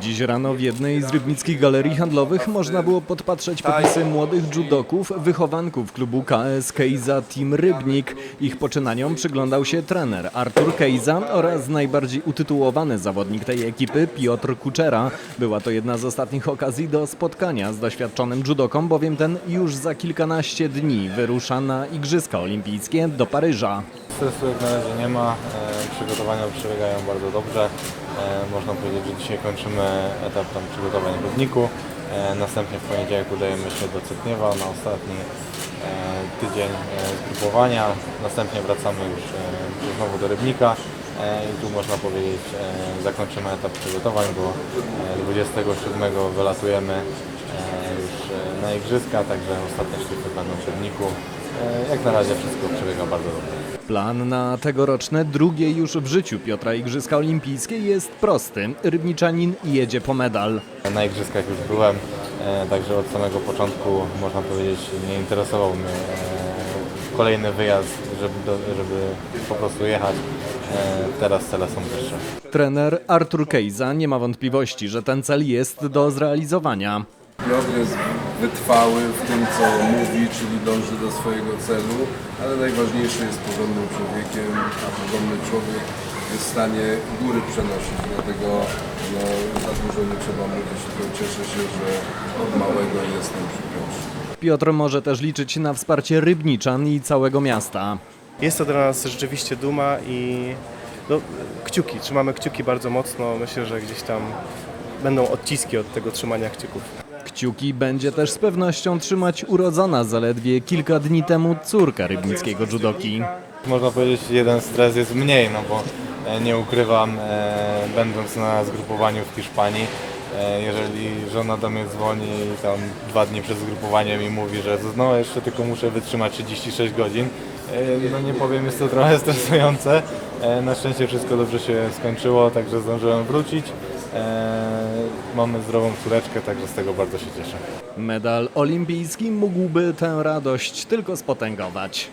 Dziś rano w jednej z rybnickich galerii handlowych można było podpatrzeć popisy młodych judoków, wychowanków klubu KS Keiza Team Rybnik. Ich poczynaniom przyglądał się trener Artur Keiza oraz najbardziej utytułowany zawodnik tej ekipy Piotr Kuczera. Była to jedna z ostatnich okazji do spotkania z doświadczonym judoką, bowiem ten już za kilkanaście dni wyrusza na Igrzyska Olimpijskie do Paryża. Stresu jak na razie nie ma, e, przygotowania przebiegają bardzo dobrze. E, można powiedzieć, że dzisiaj kończymy etap tam przygotowań w Rybniku. E, następnie w poniedziałek udajemy się do Cytniewa na ostatni e, tydzień zgrupowania. Następnie wracamy już znowu do Rybnika. I tu można powiedzieć, zakończymy etap przygotowań, bo e, 27 wylatujemy już na Igrzyska, także ostatnie szlify będą w Rybniku. E, Jak na razie wszystko przebiega bardzo dobrze. Plan na tegoroczne drugie już w życiu Piotra Igrzyska Olimpijskie jest prosty. Rybniczanin jedzie po medal. Na igrzyskach już byłem, e, także od samego początku można powiedzieć nie interesował mnie e, kolejny wyjazd, żeby, do, żeby po prostu jechać. Teraz cele są wyższe. Trener Artur Kejza nie ma wątpliwości, że ten cel jest do zrealizowania. Piotr jest wytrwały w tym, co mówi, czyli dąży do swojego celu, ale najważniejsze jest porządnym człowiekiem, a porządny człowiek jest w stanie góry przenosić, dlatego no, za dużo nie trzeba mówić, tylko cieszę się, że od małego jestem przy Piotrze. Piotr może też liczyć na wsparcie rybniczan i całego miasta. Jest to dla nas rzeczywiście duma i no, kciuki, trzymamy kciuki bardzo mocno. Myślę, że gdzieś tam będą odciski od tego trzymania kciuków. Kciuki będzie też z pewnością trzymać urodzona zaledwie kilka dni temu córka rybnickiego judoki. Można powiedzieć, jeden stres jest mniej, no bo e, nie ukrywam, e, będąc na zgrupowaniu w Hiszpanii, e, jeżeli żona do mnie dzwoni i tam dwa dni przed zgrupowaniem i mówi, że no jeszcze tylko muszę wytrzymać 36 godzin, e, no nie powiem, jest to trochę stresujące. E, Na szczęście wszystko dobrze się skończyło, także zdążyłem wrócić. E, Mamy zdrową córeczkę, także z tego bardzo się cieszę. Medal olimpijski mógłby tę radość tylko spotęgować.